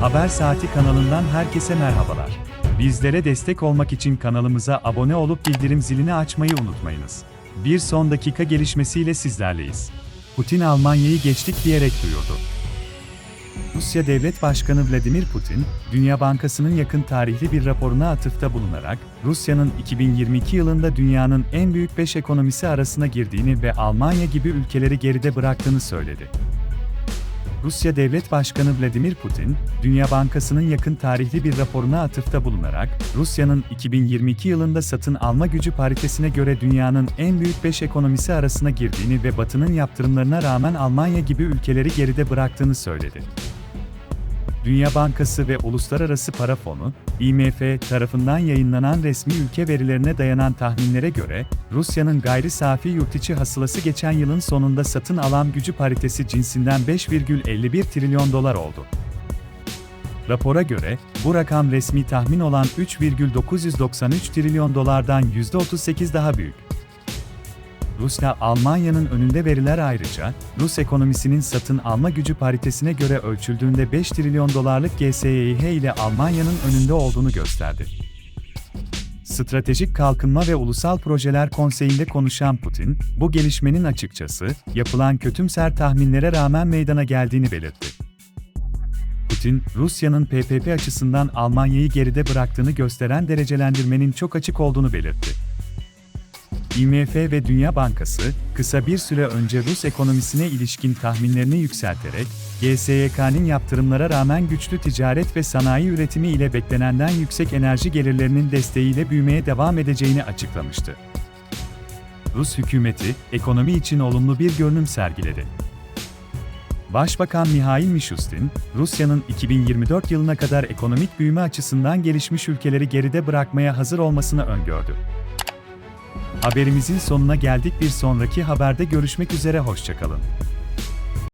Haber Saati kanalından herkese merhabalar. Bizlere destek olmak için kanalımıza abone olup bildirim zilini açmayı unutmayınız. Bir son dakika gelişmesiyle sizlerleyiz. Putin Almanya'yı geçtik diyerek duyurdu. Rusya Devlet Başkanı Vladimir Putin, Dünya Bankası'nın yakın tarihli bir raporuna atıfta bulunarak, Rusya'nın 2022 yılında dünyanın en büyük 5 ekonomisi arasına girdiğini ve Almanya gibi ülkeleri geride bıraktığını söyledi. Rusya Devlet Başkanı Vladimir Putin, Dünya Bankası'nın yakın tarihli bir raporuna atıfta bulunarak, Rusya'nın 2022 yılında satın alma gücü paritesine göre dünyanın en büyük 5 ekonomisi arasına girdiğini ve Batı'nın yaptırımlarına rağmen Almanya gibi ülkeleri geride bıraktığını söyledi. Dünya Bankası ve Uluslararası Para Fonu, IMF tarafından yayınlanan resmi ülke verilerine dayanan tahminlere göre, Rusya'nın gayri safi yurtiçi hasılası geçen yılın sonunda satın alan gücü paritesi cinsinden 5,51 trilyon dolar oldu. Rapora göre, bu rakam resmi tahmin olan 3,993 trilyon dolardan %38 daha büyük. Rusya, Almanya'nın önünde veriler ayrıca, Rus ekonomisinin satın alma gücü paritesine göre ölçüldüğünde 5 trilyon dolarlık GSYH ile Almanya'nın önünde olduğunu gösterdi. Stratejik Kalkınma ve Ulusal Projeler Konseyi'nde konuşan Putin, bu gelişmenin açıkçası, yapılan kötümser tahminlere rağmen meydana geldiğini belirtti. Putin, Rusya'nın PPP açısından Almanya'yı geride bıraktığını gösteren derecelendirmenin çok açık olduğunu belirtti. IMF ve Dünya Bankası, kısa bir süre önce Rus ekonomisine ilişkin tahminlerini yükselterek, GSYK'nin yaptırımlara rağmen güçlü ticaret ve sanayi üretimi ile beklenenden yüksek enerji gelirlerinin desteğiyle büyümeye devam edeceğini açıklamıştı. Rus hükümeti, ekonomi için olumlu bir görünüm sergiledi. Başbakan Mihail Mishustin, Rusya'nın 2024 yılına kadar ekonomik büyüme açısından gelişmiş ülkeleri geride bırakmaya hazır olmasını öngördü. Haberimizin sonuna geldik bir sonraki haberde görüşmek üzere hoşçakalın.